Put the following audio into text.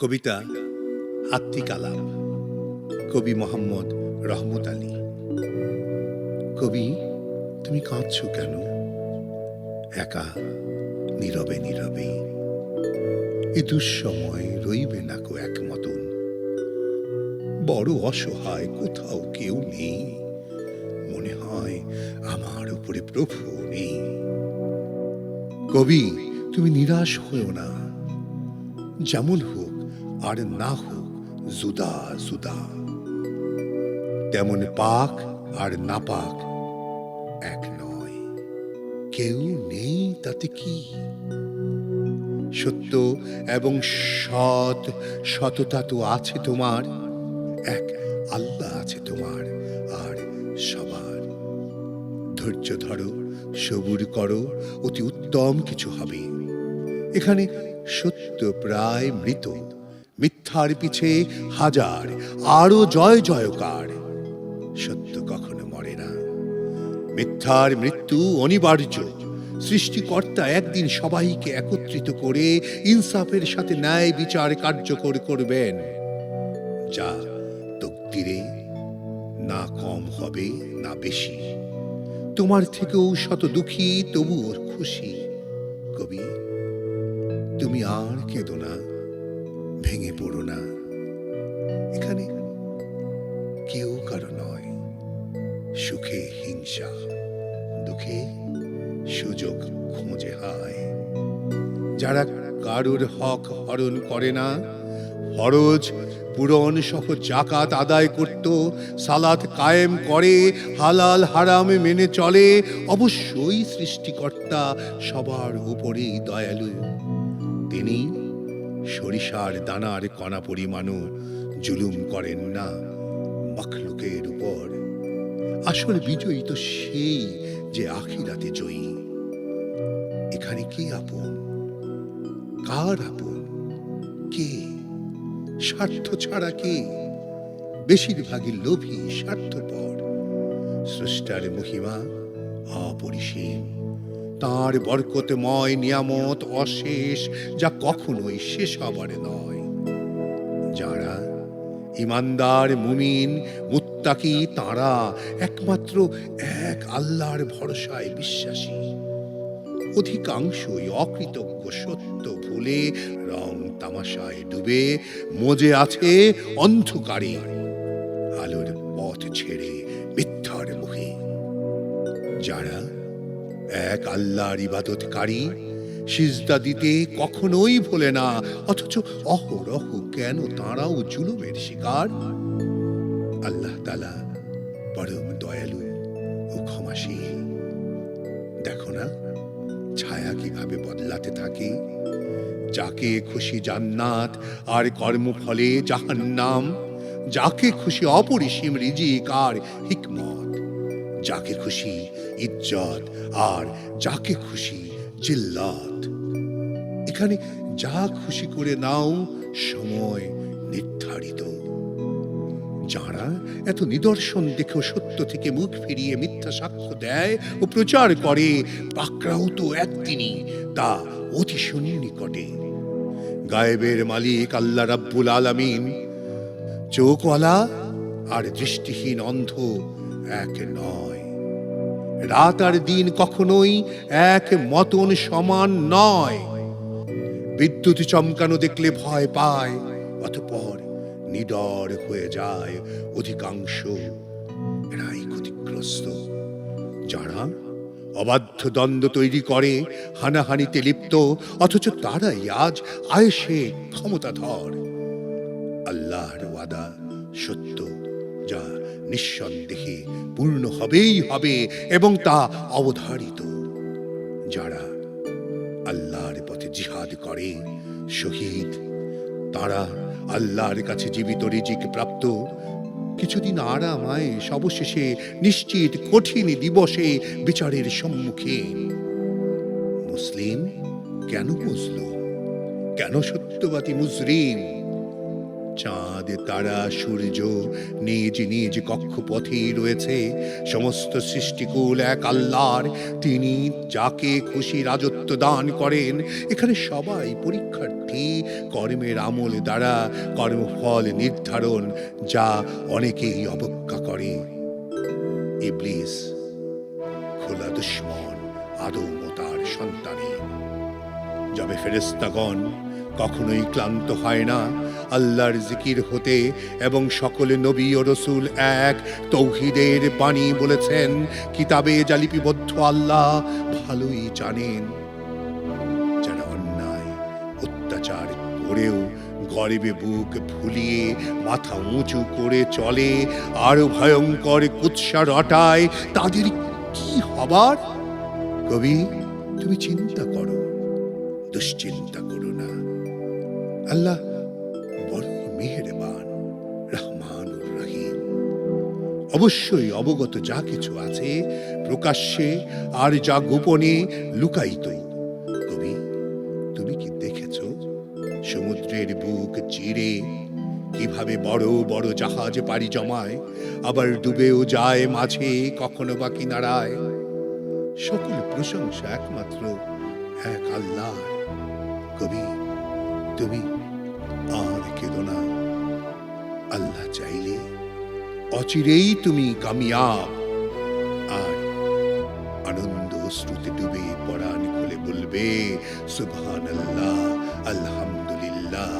কবিতা আত্মিক আলাপ। কবি মোহাম্মদ রহমত আলী। কবি, তুমি কাঁদছ কেন? একা, নীরবে নীরবে। এ দুঃসময় রইবে না কো এক মতন। বড় অসহায় কোথাও কেউ নেই। মনে হয় আমার উপরে প্রভু নেই। কবি, তুমি নিরাশ হও না। যেমন হোক আর না হোক, জুদা জুদা। তেমন পাক আর না পাক এক নয়। কেউ নেই তাতে কি? সত্য এবং সৎ সততা তো আছে তোমার, এক আল্লাহ আছে তোমার আর সবার। ধৈর্য ধরো, সবুর করো, অতি উত্তম কিছু হবে। এখানে সত্য প্রায় মৃত। মিথ্যার পিছে হাজার, আরও জয় জয়কার। সত্য কখনো মরে না। মিথ্যার মৃত্যু অনিবার্য। সৃষ্টিকর্তা একদিন সবাইকে একত্রিত করে ইনসাফের সাথে ন্যায় বিচার কার্যকর করবেন। যা তকদিরে না কম হবে, না বেশি। তোমার থেকেও শত দুঃখী, তবুও খুশি। কবি, তুমি আর কেঁদো না। ভেঙে পড়ো না। এখানে কেউ কারও নয়। সুখে হিংসা, দুঃখে সুযোগ খুঁজে হায়। যারা কারুর হক হরণ করে না, ফরজ, পূরণ সহ জাকাত আদায় করত, সালাত কায়েম করে, হালাল, হারাম মেনে চলে, অবশ্যই সৃষ্টিকর্তা সবার উপরেই দয়ালু। তিনি সরিষার দানার কণা পরিমাণও জুলুম করেন না মখলুকের উপর। আসল বিজয়ী তো সেই যে আখিরাতে জয়ী। এখানে কে আপন? কার আপন? কে? স্বার্থ ছাড়া কে? বেশিরভাগই লোভী স্বার্থপর। স্রষ্টার মহিমা অপরিসীম। তাঁর বরকতময় নিয়ামত অশেষ, যা কখনোই শেষ হবার নয়। যারা ইমানদার মুমিন, মুত্তাকি তাঁরা একমাত্র এক আল্লাহর ভরসায় বিশ্বাসী। অধিকাংশই অকৃতজ্ঞ সত্য ভুলে রং তামাশায় ডুবে, মজে আছে অন্ধকারে, আলোর পথ ছেড়ে মিথ্যার মুখে। যারা এক আল্লাহর ইবাদতকারী সিজদা দিতে কখনোই ভোলে না, অথচ অহরহ কেন তাঁরাও জুলুমের শিকার? আল্লাহ তালা পরম দয়ালু ও ক্ষমাশীল। দেখো না, ছায়া কীভাবে বদলাতে থাকে? যাকে খুশি জান্নাত আর কর্মফলে জাহান্নাম, যাকে খুশি অপরিসীম রিজিক আর হিকমত। যাকে খুশি ইজ্জত আর যাকে খুশি জিল্লাত এখানে যা খুশি করে নাও, সময় নির্ধারিত। যারা এত নিদর্শন দেখেও সত্য থেকে মুখ ফিরিয়ে মিথ্যা সাক্ষ্য দেয় ও প্রচার করে, পাকড়াও তো একদিনই, তা অতি সন্নিকটে গায়েবের মালিক আল্লাহ রাব্বুল আলামিন, চোখওয়ালা আর দৃষ্টিহীন অন্ধ এক নয় রাত আর দিন কখনোই এক মতন সমান নয়। বিদ্যুৎ চমকানো দেখলে ভয় পায়, অতপর নিডর হয়ে যায় অধিকাংশ। এরাই ক্ষতিগ্রস্ত। যারা অবাধ্য দ্বন্দ্ব তৈরি করে, হানাহানিতে লিপ্ত, অথচ তারাই আজ আয়েসে ক্ষমতাধর। আল্লাহর ওয়াদা সত্য, যা নিঃসন্দেহে পূর্ণ হবেই হবে এবং তা অবধারিত। যারা আল্লাহর পথে জিহাদ করে, শহীদ, তারা আল্লাহর কাছে জীবিত, রিজিক প্রাপ্ত। কিছুদিন আরাম আয়েস অবশেষে নিশ্চিত কঠিন দিবসে বিচারের সম্মুখে। মুসলিম কেন বুঝল? কেন সত্যবাদী মুজরিম? চাঁদ, তারা, সূর্য, নিজ নিজ কক্ষপথেই রয়েছে। সমস্ত সৃষ্টিকুল এক আল্লাহর। তিনি যাকে খুশি রাজত্ব দান করেন, এখানে সবাই পরীক্ষার্থী, কর্মের আমল দ্বারা কর্মফল নির্ধারণ, যা অনেকেই অবজ্ঞা করে। ইবলিস, খোলা দুশ্মন আদম তার সন্তানে। যাবে ফেরেস্তাগণ কখনোই ক্লান্ত হয় না আল্লাহর জিকির হতে এবং সকলে নবী ও রসুল এক তৌহিদের বাণী বলেছেন, কিতাবে যা লিপিবদ্ধ আল্লাহ ভালোই জানেন। যারা অন্যায় অত্যাচার করেও গরিবে বুক ভুলিয়ে মাথা উঁচু করে চলে, আরও ভয়ঙ্কর কুৎসা রটায় তাদের কি হবার? কবি, তুমি চিন্তা করো, দুশ্চিন্তা করো না। আল্লাহ মেহেরবান রহমান রহিম। অবশ্যই অবগত যা কিছু আছে প্রকাশ্যে আর যা গোপনে লুকায়িত কবি, তুমি কি দেখেছ সমুদ্রের বুক চিরে কীভাবে বড় বড় জাহাজ পাড়ি জমায়, আবার ডুবেও যায় মাঝে কখনো বা কিনারায়? সকল প্রশংসা একমাত্র এক আল্লাহ কবি, তুমি আর কেঁদো না। আল্লাহ চাইলে অচিরেই তুমি কামিয়াব আর আনন্দ শ্রুতি ডুবে পরাণ খুলে বলবে সুবহান আল্লাহ আলহামদুলিল্লাহ